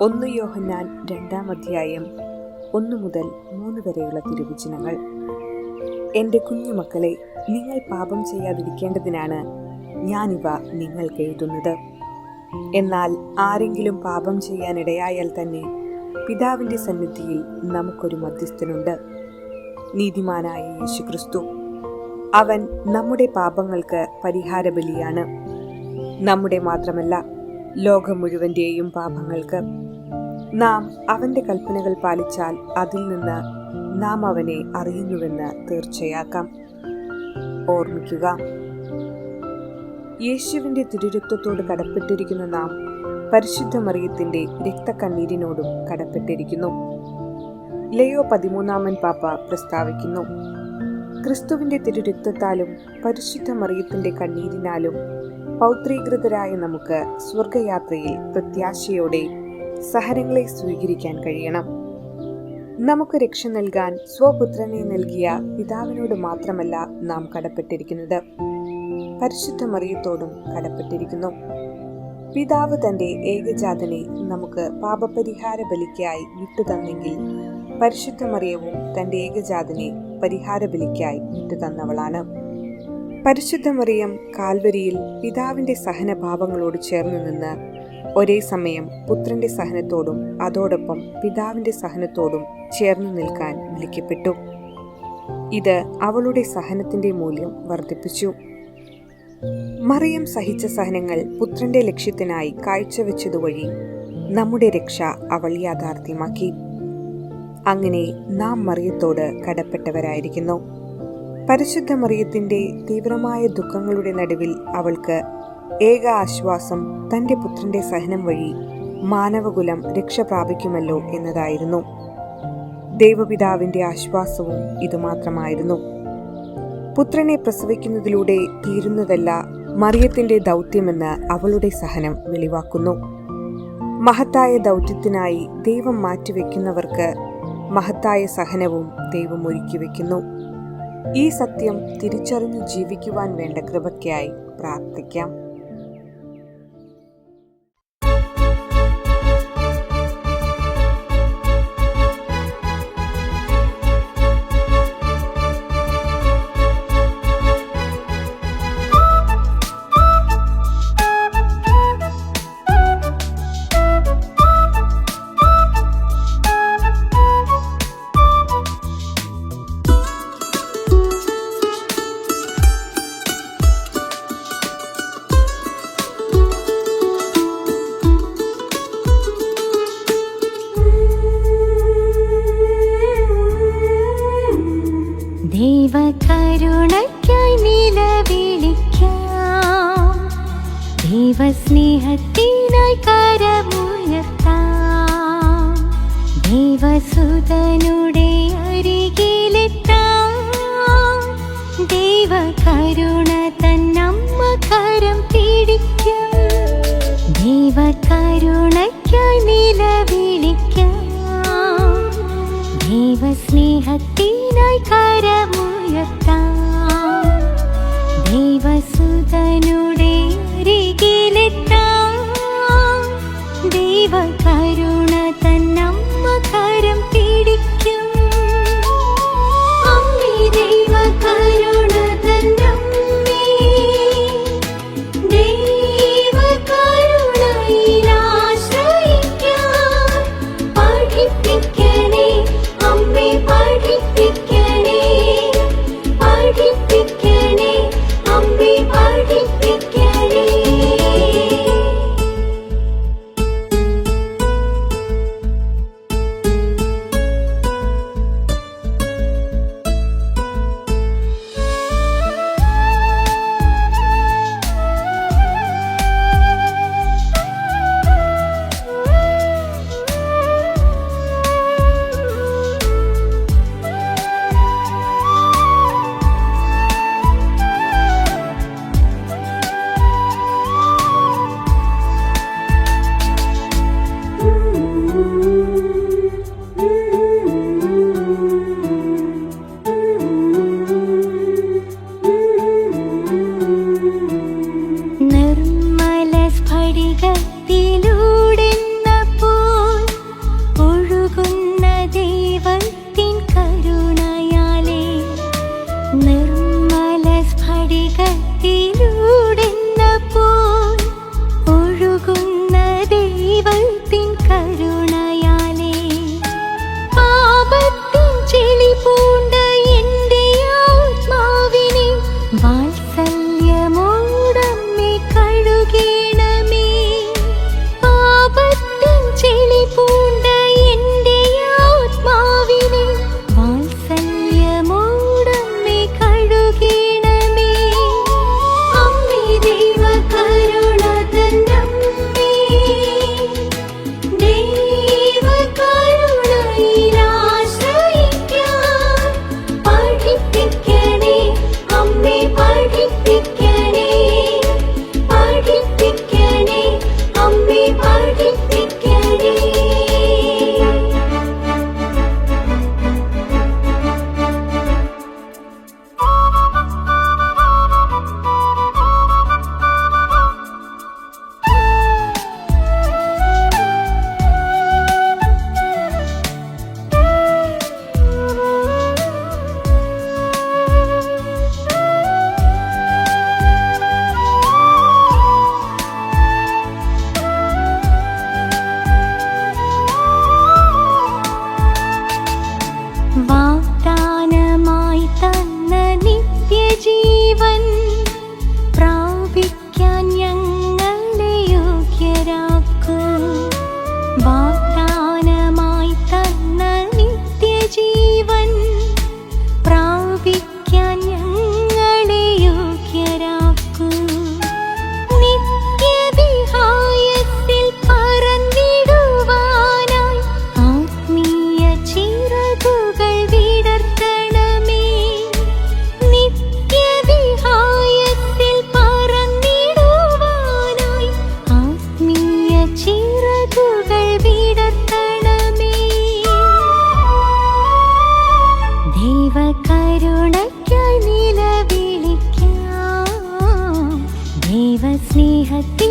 ഒന്ന് യോഹന്നാൻ രണ്ടാം അധ്യായം ഒന്ന് മുതൽ മൂന്ന് വരെയുള്ള തിരുവചനങ്ങൾ. എന്റെ കുഞ്ഞുമക്കളെ നിങ്ങൾ പാപം ചെയ്യാതിരിക്കേണ്ടതിനാണ് ഞാനിവ നിങ്ങൾക്ക് എഴുതുന്നത്. എന്നാൽ ആരെങ്കിലും പാപം ചെയ്യാനിടയായാൽ തന്നെ പിതാവിന്റെ സന്നിധിയിൽ നമുക്കൊരു മധ്യസ്ഥനുണ്ട്. നീതിമാനായ യേശുക്രിസ്തു അവൻ നമ്മുടെ പാപങ്ങൾക്ക് പരിഹാര ബലിയാണ് നമ്മുടെ മാത്രമല്ല ലോകം മുഴുവന്റെയും പാപങ്ങൾക്ക് നാം അവന്റെ കൽപ്പനകൾ പാലിച്ചാൽ അതിൽ നിന്ന് നാം അവനെ അറിയുന്നുവെന്ന് തീർച്ചയാക്കാം. ഓർമ്മിക്കുക യേശുവിന്റെ തിരുരക്തത്തോട് കടപ്പെട്ടിരിക്കുന്ന നാം പരിശുദ്ധ മറിയത്തിന്റെ രക്തക്കണ്ണീരിനോടും കടപ്പെട്ടിരിക്കുന്നു. ലയോ പതിമൂന്നാമൻ പാപ്പ പ്രസ്താവിക്കുന്നു ക്രിസ്തുവിന്റെ തിരുരക്തത്താലും പരിശുദ്ധ മറിയത്തിന്റെ കണ്ണീരിനാലും പൗത്രീകൃതരായ നമുക്ക് സ്വർഗയാത്രയിൽ പ്രത്യാശയോടെ സഹനങ്ങളെ സ്വീകരിക്കാൻ കഴിയണം. നമുക്ക് രക്ഷ നൽകാൻ സ്വപുത്രനെ നൽകിയ പിതാവിനോട് മാത്രമല്ല നാം കടപ്പെട്ടിരിക്കുന്നത്. പരിശുദ്ധ മറിയത്തോടും കടപ്പെട്ടിരിക്കുന്നു. പിതാവ് തന്റെ ഏകജാതനെ നമുക്ക് പാപപരിഹാര ബലിക്കായി വിട്ടുതന്നെങ്കിൽ പരിശുദ്ധ മറിയവും തന്റെ ഏകജാതനെ പരിഹാര ബലിക്കായി വിട്ടുതന്നവളാണ്. പരിശുദ്ധ മറിയം കാൽവരിയിൽ പിതാവിന്റെ സഹനഭാവങ്ങളോട് ചേർന്ന് നിന്ന് ഒരേ സമയം പുത്രന്റെ സഹനത്തോടും അതോടൊപ്പം പിതാവിന്റെ സഹനത്തോടും ചേർന്ന് നിൽക്കാൻ വിളിക്കപ്പെട്ടു. ഇത് അവളുടെ സഹനത്തിന്റെ മൂല്യം വർദ്ധിപ്പിച്ചു. മറിയം സഹിച്ച സഹനങ്ങൾ പുത്രന്റെ ലക്ഷ്യത്തിനായി കാഴ്ചവെച്ചതുവഴി നമ്മുടെ രക്ഷ അവൾ യാഥാർത്ഥ്യമാക്കി. അങ്ങനെ നാം മറിയത്തോട് കടപ്പെട്ടവരായിരിക്കുന്നു. പരിശുദ്ധ മറിയത്തിന്റെ തീവ്രമായ ദുഃഖങ്ങളുടെ നടുവിൽ അവൾക്ക് ഏക ആശ്വാസം തന്റെ പുത്രന്റെ സഹനം വഴി മാനവകുലം രക്ഷ പ്രാപിക്കുമല്ലോ എന്നതായിരുന്നു. ദൈവപിതാവിന്റെ ആശ്വാസവും ഇതുമാത്രമായിരുന്നു. പുത്രനെ പ്രസവിക്കുന്നതിലൂടെ തീരുന്നതല്ല മറിയത്തിന്റെ ദൗത്യമെന്ന് അവളുടെ സഹനം വെളിവാക്കുന്നു. മഹത്തായ ദൗത്യത്തിനായി ദൈവം മാറ്റിവെക്കുന്നവർക്ക് മഹത്തായ സഹനവും ദൈവം ഒരുക്കി വെക്കുന്നു ഈ സത്യം തിരിച്ചറിഞ്ഞ് ജീവിക്കുവാൻ വേണ്ട കൃപയ്ക്കായി പ്രാർത്ഥിക്കാം. ദൈവകരുണയ്ക്കായി നിലവിളിക്കാം. ദൈവസ്നേഹത്തിനായി കരമുയർത്താം. ദൈവസുതനുടെ അരികിലെത്താം. ദൈവകരുണ തന്നമ്മ കരം പിടിക്കാം. ദൈവകരുണയ്ക്കായി നിലവിളിക്കാം. ദൈവസ്നേഹത്തിനായി കരമുയർത്താം ദൈവസുതനുടെ സ്നേഹത്തിൽ